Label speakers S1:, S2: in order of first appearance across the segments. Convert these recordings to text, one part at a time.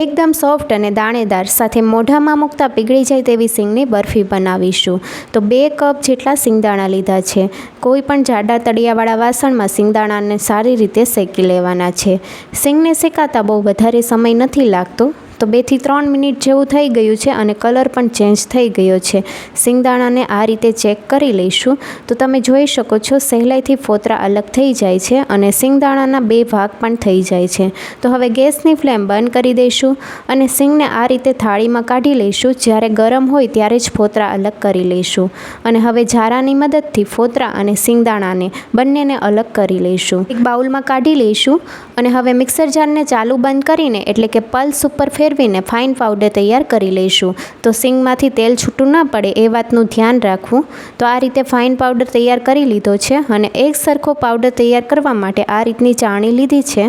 S1: એકદમ સોફ્ટ અને દાણેદાર, સાથે મોઢામાં મૂકતા પીગળી જાય તેવી સિંગની બરફી બનાવીશું. તો બે કપ જેટલા સિંગદાણા લીધા છે. કોઈ પણ જાડા તળિયાવાળા વાસણમાં સિંગદાણાને સારી રીતે શેકી લેવાના છે. સિંગને શેકાતા બહુ વધારે સમય નથી લાગતો. તો બેથી ત્રણ મિનિટ જેવું થઈ ગયું છે અને કલર પણ ચેન્જ થઈ ગયો છે. સિંગદાણાને આ રીતે ચેક કરી લઈશું. તો તમે જોઈ શકો છો, સહેલાઈથી ફોતરા અલગ થઈ જાય છે અને સિંગદાણાના બે ભાગ પણ થઈ જાય છે. તો હવે ગેસની ફ્લેમ બંધ કરી દઈશું અને સિંગને આ રીતે થાળીમાં કાઢી લઈશું. જ્યારે ગરમ હોય ત્યારે જ ફોતરા અલગ કરી લઈશું. અને હવે ઝારાની મદદથી ફોતરા અને સિંગદાણાને બંનેને અલગ કરી લઈશું. એક બાઉલમાં કાઢી લઈશું અને હવે મિક્સર જારને ચાલુ બંધ કરીને એટલે કે પલ્સ ઉપર ફેરવીને ફાઇન પાવડર તૈયાર કરી લઈશું. તો સિંગમાંથી તેલ છૂટું ન પડે એ વાતનું ધ્યાન રાખવું. તો આ રીતે ફાઇન પાવડર તૈયાર કરી લીધો છે અને એક સરખો પાવડર તૈયાર કરવા માટે આ રીતની ચાણી લીધી છે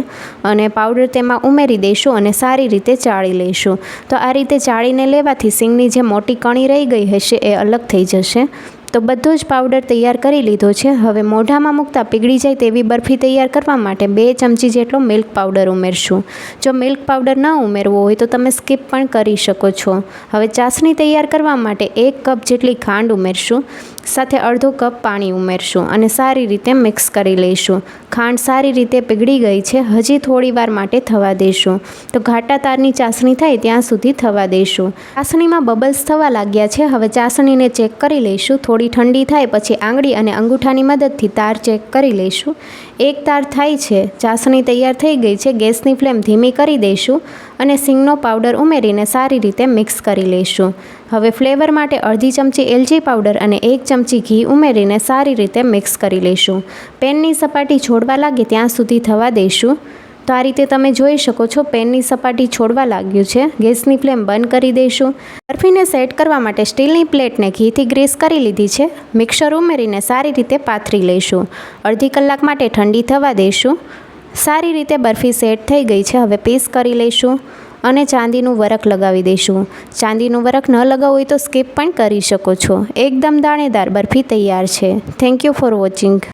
S1: અને પાવડર તેમાં ઉમેરી દઈશું અને સારી રીતે ચાળી લઈશું. તો આ રીતે ચાળીને લેવાથી સિંગની જે મોટી કણી રહી ગઈ હશે એ અલગ થઈ જશે. તો બધો જ પાવડર તૈયાર કરી લીધો છે. હવે મોઢામાં મૂકતા પીગળી જાય તેવી બરફી તૈયાર કરવા માટે બે ચમચી જેટલો મિલ્ક પાવડર ઉમેરશું. જો મિલ્ક પાવડર ન ઉમેરવો હોય તો તમે સ્કીપ પણ કરી શકો છો. હવે ચાસણી તૈયાર કરવા માટે એક કપ જેટલી ખાંડ ઉમેરશું. સાથે અડધો કપ પાણી ઉમેરશું અને સારી રીતે મિક્સ કરી લઈશું. ખાંડ સારી રીતે પીગળી ગઈ છે, હજી થોડી વાર માટે થવા દઈશું તો ઘાટા તારની ચાસણી થાય ત્યાં સુધી થવા દઈશું ચાસણીમાં બબલ્સ થવા લાગ્યા છે, હવે ચાસણીને ચેક કરી લઈશું. થોડી ઠંડી થાય પછી આંગળી અને અંગૂઠાની મદદથી તાર ચેક કરી લઈશું. એક તાર થાય છે, ચાસણી તૈયાર થઈ ગઈ છે, ગેસની ફ્લેમ ધીમી કરી દઈશું અને સિંગનો પાવડર ઉમેરીને સારી રીતે મિક્સ કરી લઈશું. હવે ફ્લેવર માટે અડધી ચમચી એલચી પાવડર અને એક ચમચી ઘી ઉમેરીને સારી રીતે મિક્સ કરી લઈશું. પેનની સપાટી છોડવા લાગે ત્યાં સુધી થવા દઈશું. તો આ રીતે તમે જોઈ શકો છો, પેનની સપાટી છોડવા લાગ્યું છે. ગેસની ફ્લેમ બંધ કરી દઈશું. બરફીને સેટ કરવા માટે સ્ટીલની પ્લેટને ઘીથી ગ્રીસ કરી લીધી છે. મિક્સર ઉમેરીને સારી રીતે પાથરી લઈશું. અડધી કલાક માટે ઠંડી થવા દઈશું. સારી રીતે બરફી સેટ થઈ ગઈ છે, હવે પીસ કરી લઈશું અને ચાંદીનું વરખ લગાવી દઈશું. ચાંદીનું વરખ ન લગાવવું હોય તો સ્કીપ પણ કરી શકો છો. એકદમ દાણેદાર બરફી તૈયાર છે. Thank you for watching.